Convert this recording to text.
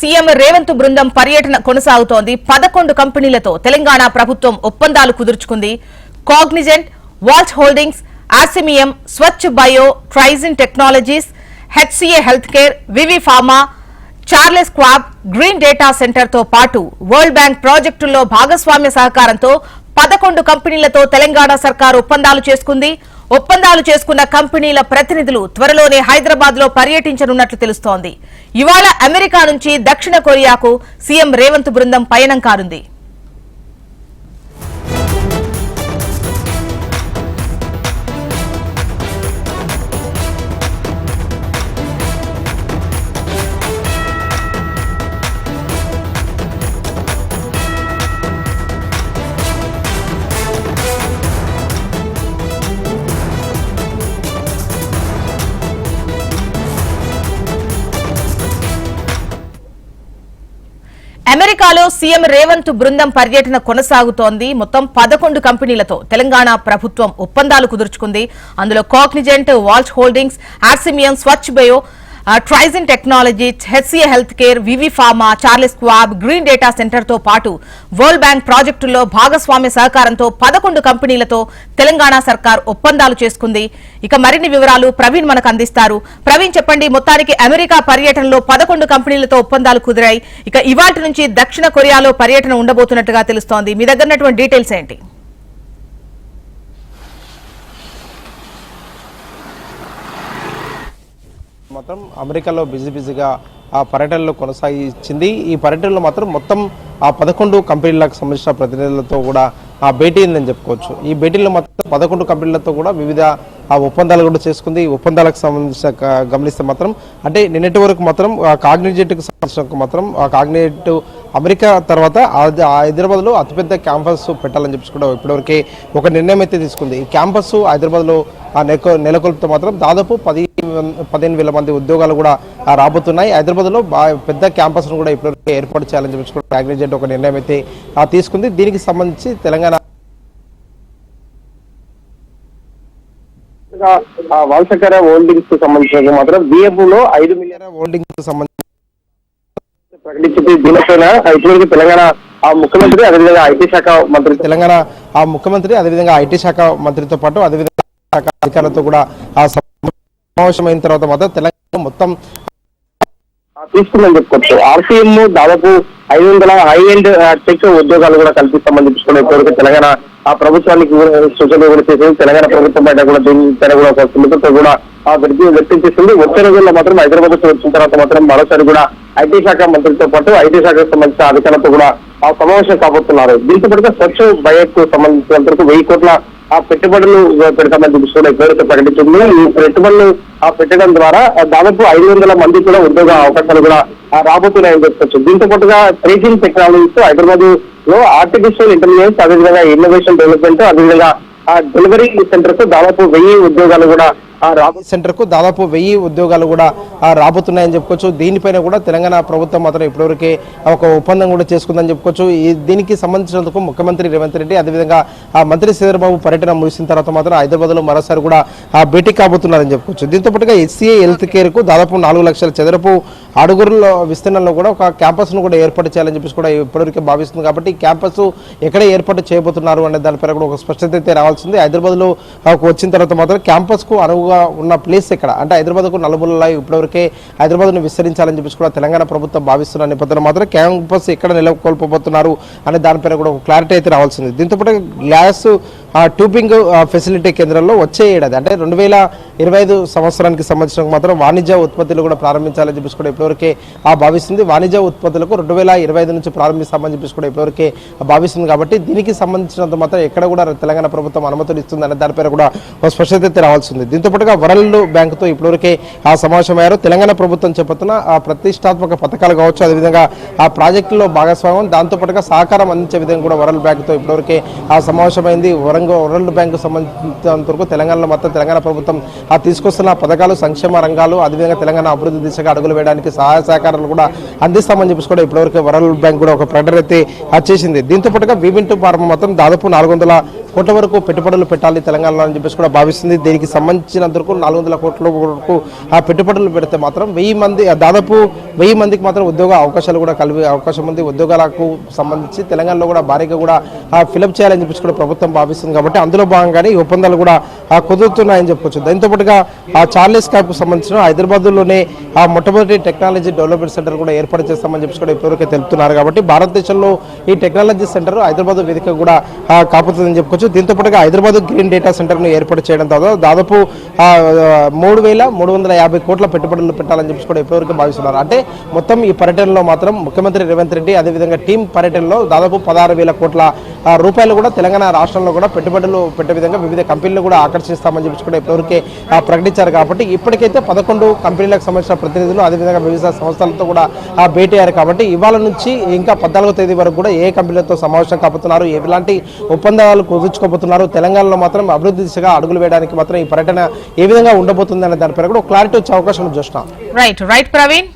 CM Revanth బృందం పర్యటన కొనసాగుతోంది. పదకొండు కంపెనీలతో తెలంగాణ ప్రభుత్వం ఒప్పందాలు కుదుర్చుకుంది. Cognizant watch holdings ఆసిమియం Swachh bio Trigyn technologies HCA health care వివి pharma Charles Schwab green data సెంటర్తో పాటు వరల్డ్ బ్యాంక్ ప్రాజెక్టుల్లో భాగస్వామ్య సహకారంతో పదకొండు కంపెనీలతో తెలంగాణ సర్కార్ ఒప్పందాలు చేసుకుంది. ఒప్పందాలు చేసుకున్న కంపెనీల ప్రతినిధులు త్వరలోనే హైదరాబాద్లో పర్యటించనున్నట్లు తెలుస్తోంది. ఇవాళ అమెరికా నుంచి దక్షిణ కొరియాకు సీఎం రేవంత్ బృందం పయనం కానుంది. అమెరికాలో సీఎం రేవంత్ బృందం పర్యటన కొనసాగుతోంది. మొత్తం పదకొండు కంపెనీలతో తెలంగాణ ప్రభుత్వం ఒప్పందాలు కుదుర్చుకుంది. అందులో కాగ్నిజెంట్ వాల్చ్ హోల్డింగ్స్ ఆర్సిమియం స్వచ్ఛ బయో ట్రైజిన్ టెక్నాలజీ హెచ్సిఏ హెల్త్ కేర్ వివి pharma Charles Schwab green data సెంటర్తో పాటు వరల్డ్ బ్యాంక్ ప్రాజెక్టుల్లో భాగస్వామ్య సహకారంతో పదకొండు కంపెనీలతో తెలంగాణ సర్కార్ ఒప్పందాలు చేసుకుంది. ఇక మరిన్ని వివరాలు ప్రవీణ్ మనకు అందిస్తారు. ప్రవీణ్ చెప్పండి మొత్తానికి అమెరికా పర్యటనలో పదకొండు కంపెనీలతో ఒప్పందాలు కుదిరాయి. ఇక ఇవాటి నుంచి దక్షిణ కొరియాలో పర్యటన ఉండబోతున్నట్టుగా తెలుస్తోంది. మీ దగ్గర ఉన్నటువంటి డీటెయిల్స్ ఏంటి? మాత్రం అమెరికాలో బిజీ బిజీగా ఆ పర్యటనలు కొనసాగించింది. ఈ పర్యటనలో మాత్రం మొత్తం ఆ పదకొండు కంపెనీలకు సంబంధించిన ప్రతినిధులతో కూడా ఆ భేటీ అయిందని చెప్పుకోవచ్చు. ఈ భేటీలో మొత్తం పదకొండు కంపెనీలతో కూడా వివిధ ఆ ఒప్పందాలు కూడా చేసుకుంది. ఈ ఒప్పందాలకు సంబంధించిన గమనిస్తే మాత్రం అంటే నిన్నటి వరకు మాత్రం కాగ్నిజెట్కి సంబంధించిన మాత్రం ఆ కాగ్నిజెట్ అమెరికా తర్వాత హైదరాబాద్లో అతిపెద్ద క్యాంపస్ పెట్టాలని చెప్పి కూడా ఇప్పటివరకే ఒక నిర్ణయం అయితే తీసుకుంది. ఈ క్యాంపస్ హైదరాబాద్లో ఆ నెల నెలకొల్పితే మాత్రం దాదాపు పది పదిహేను వేల మంది ఉద్యోగాలు కూడా రాబోతున్నాయి. హైదరాబాద్లో పెద్ద క్యాంపస్ను కూడా ఇప్పటివరకు ఏర్పాటు చేయాలని చెప్పి కూడా ఒక నిర్ణయం అయితే తీసుకుంది. దీనికి సంబంధించి తెలంగాణ వాల్సకర హోల్డింగ్స్కు సంబంధించిన మాత్రం బిఎఫ్లో ఐదు మిలియన్ హోల్డింగ్స్ సంబంధించి ప్రకటించింది దీనిపైన ఇప్పటివరకు తెలంగాణ ఆ ముఖ్యమంత్రి అదేవిధంగా ఐటీ శాఖ మంత్రి. తెలంగాణ ఆ ముఖ్యమంత్రి అదేవిధంగా ఐటీ శాఖ మంత్రితో పాటు అదేవిధంగా శాఖ అధికారులతో కూడా ఆ సమావేశమైన తర్వాత మాత్రం తెలంగాణ మొత్తం తీసుకుందని చెప్పుకోవచ్చు. ఆర్సీఎం దాదాపు ఐదు వందల హై ఎండ్ టెక్ ఉద్యోగాలు కూడా కల్పిస్తామని చెప్పుకునే కోరిక తెలంగాణ ఆ ప్రభుత్వానికి సూచనలు కూడా చేసింది. తెలంగాణ ప్రభుత్వం బయట కూడా దీనిపైన కూడా ఒక సున్నితతో కూడా ఆ వ్యక్తి వ్యక్తం చేసింది. వచ్చే రోజుల్లో మాత్రం హైదరాబాద్కు వచ్చిన తర్వాత మాత్రం మరోసారి కూడా ఐటీ శాఖ మంత్రితో పాటు ఐటీ శాఖకు సంబంధించిన అధికారులతో కూడా ఆ సమావేశం కాబోతున్నారు. దీంతో పాటుగా స్వచ్ఛ బయక్కు సంబంధించినంత వరకు వెయ్యి కోట్ల ఆ పెట్టుబడులు పెడతామని చెప్పి కూడా ఇప్పటివరకు ప్రకటించింది ఈ పెట్టుబడులు ఆ పెట్టడం ద్వారా దాదాపు ఐదు వందల మంది కూడా ఉద్యోగ అవకాశాలు కూడా ఆ రాబోతున్నాయని చెప్పుకోవచ్చు దీంతో పాటుగా ట్రేడింగ్ టెక్నాలజీస్ హైదరాబాద్లో ఆర్టిఫిషియల్ ఇంటెలిజెన్స్ అదేవిధంగా ఇన్నోవేషన్ డెవలప్మెంట్ అదేవిధంగా ఆ డెలివరీ సెంటర్స్ దాదాపు వెయ్యి ఉద్యోగాలు కూడా రాబో సెంటర్కు దాదాపు వెయ్యి ఉద్యోగాలు కూడా రాబోతున్నాయని చెప్పుకోవచ్చు. దీనిపైన కూడా తెలంగాణ ప్రభుత్వం మాత్రం ఇప్పటివరకే ఒక ఒప్పందం కూడా చేసుకుందని చెప్పుకోవచ్చు. ఈ దీనికి సంబంధించినందుకు ముఖ్యమంత్రి రేవంత్ రెడ్డి అదేవిధంగా ఆ మంత్రి శ్రీధరబాబు పర్యటన ముగిసిన తర్వాత మాత్రం హైదరాబాద్లో మరోసారి కూడా భేటీ కాబోతున్నారని చెప్పుకోవచ్చు. దీంతో పాటుగా ఎస్సీఏ హెల్త్ కేర్కు దాదాపు నాలుగు లక్షల చదరపు అడుగురుల విస్తీర్ణంలో కూడా ఒక క్యాంపస్ను కూడా ఏర్పాటు చేయాలని చెప్పేసి కూడా ఇప్పటివరకు భావిస్తుంది. కాబట్టి క్యాంపస్ ఎక్కడ ఏర్పాటు చేయబోతున్నారు అనే దానిపైన కూడా ఒక స్పష్టత అయితే రావాల్సింది. హైదరాబాద్లో వచ్చిన తర్వాత మాత్రం క్యాంపస్కు ఎక్కువగా ఉన్న ప్లేస్ ఎక్కడ అంటే హైదరాబాద్కు నలుమూలలా ఇప్పటివరకే హైదరాబాద్ను విస్తరించాలని చెప్పేసి కూడా తెలంగాణ ప్రభుత్వం భావిస్తున్న నేపథ్యంలో మాత్రం క్యాంపస్ ఎక్కడ నెలకొల్పబోతున్నారు అనే దానిపైన కూడా ఒక క్లారిటీ అయితే రావాల్సింది. దీంతో గ్లాస్ ఆ, ట్యూబింగ్ ఫెసిలిటీ కేంద్రంలో వచ్చే ఏడాది అంటే రెండు వేల ఇరవై ఐదు సంవత్సరానికి సంబంధించిన మాత్రం వాణిజ్య ఉత్పత్తులు కూడా ప్రారంభించాలని చెప్పేసి కూడా ఇప్పటివరకే ఆ భావిస్తుంది. వాణిజ్య ఉత్పత్తులకు రెండు వేల ఇరవై ఐదు నుంచి ప్రారంభిస్తామని చెప్పేసి కూడా ఇప్పటివరకే భావిస్తుంది. కాబట్టి దీనికి సంబంధించినంత మాత్రం ఎక్కడ కూడా తెలంగాణ ప్రభుత్వం అనుమతులు ఇస్తుంది అనే దానిపైన కూడా ఒక స్పష్టత రావాల్సింది. దీంతో పాటుగా వరల్డ్ బ్యాంకుతో ఇప్పటివరకే ఆ సమావేశమయ్యారు. తెలంగాణ ప్రభుత్వం చేపడుతున్న ఆ ప్రతిష్టాత్మక పథకాలు కావచ్చు అదేవిధంగా ఆ ప్రాజెక్టులో భాగస్వామ్యం దాంతో పాటుగా సహకారం అందించే విధంగా కూడా వరల్డ్ బ్యాంకుతో ఇప్పటివరకే ఆ సమావేశమైంది. వరల్డ్ బ్యాంక్ వరల్డ్ బ్యాంకు సంబంధించినంత వరకు తెలంగాణలో మొత్తం తెలంగాణ ప్రభుత్వం ఆ తీసుకొస్తున్న పథకాలు సంక్షేమ రంగాలు అదేవిధంగా తెలంగాణ అభివృద్ధి దిశగా అడుగులు వేయడానికి సహాయ సహకారాలు కూడా అందిస్తామని చెప్పేసి కూడా ఇప్పటివరకు వరల్డ్ బ్యాంక్ కూడా ఒక ప్రకటన అయితే చేసింది. దీంతో పాటుగా వీవింటూ ఫార్మ్ మొత్తం దాదాపు నాలుగు వందల కోట్ల వరకు పెట్టుబడులు పెట్టాలి తెలంగాణలో అని చెప్పేసి కూడా భావిస్తుంది. దీనికి సంబంధించినంత వరకు నాలుగు వందల కోట్ల వరకు ఆ పెట్టుబడులు పెడితే మాత్రం వెయ్యి మంది దాదాపు వెయ్యి మందికి మాత్రం ఉద్యోగ అవకాశాలు కూడా కలిగే అవకాశం ఉంది. ఉద్యోగాలకు సంబంధించి తెలంగాణలో కూడా భారీగా కూడా ఫిలప్ చేయాలని చెప్పేసి కూడా ప్రభుత్వం భావిస్తుంది. కాబట్టి అందులో భాగంగానే ఈ ఒప్పందాలు కూడా కుదురుతున్నాయని చెప్పుకోవచ్చు దాంతోపాటుగా ఆ చార్లెస్ క్యాప్ సంబంధించిన హైదరాబాద్లోనే ఆ మొట్టమొదటి టెక్నాలజీ డెవలప్మెంట్ సెంటర్ కూడా ఏర్పాటు చేస్తామని చెప్పి కూడా ఇప్పటివరకు తెలుపుతున్నారు కాబట్టి భారతదేశంలో ఈ టెక్నాలజీ సెంటర్ హైదరాబాద్ వేదిక కూడా కాపుతుందని చెప్పుకోవచ్చు దీంతో పాటుగా హైదరాబాద్ గ్రీన్ డేటా సెంటర్ను ఏర్పాటు చేయడం ద్వారా దాదాపు మూడు వేల మూడు వందల యాభై కోట్ల పెట్టుబడులు పెట్టాలని చెప్పి కూడా ఇప్పటివరకు భావిస్తున్నారు. అంటే మొత్తం ఈ పర్యటనలో మాత్రం ముఖ్యమంత్రి రేవంత్ రెడ్డి అదేవిధంగా టీం పర్యటనలో దాదాపు పదహారు వేల కోట్ల రూపాయలు కూడా తెలంగాణ రాష్ట్రంలో కూడా పెట్టుబడులు పెట్టే విధంగా వివిధ కంపెనీలు కూడా ఆకర్షిస్తామని చెప్పి కూడా ఇప్పటివరకే ప్రకటించారు కాబట్టి ఇప్పటికైతే పదకొండు కంపెనీలకు సంబంధించిన ప్రతినిధులు అదేవిధంగా వివిధ సంస్థలతో కూడా భేటీ అయ్యారు కాబట్టి ఇవాళ నుంచి ఇంకా పద్నాలుగో తేదీ వరకు కూడా ఏ కంపెనీలతో సమావేశం కాబోతున్నారు ఎలాంటి ఒప్పందాలు కుదుర్చుకోబోతున్నారు తెలంగాణలో మాత్రం అభివృద్ధి దిశగా అడుగులు వేయడానికి మాత్రం ఈ పర్యటన ఏ విధంగా ఉండబోతుంది అనే దానిపై కూడా క్లారిటీ వచ్చే అవకాశం ఉంది చూస్తున్నాం రైట్ రైట్ ప్రవీణ్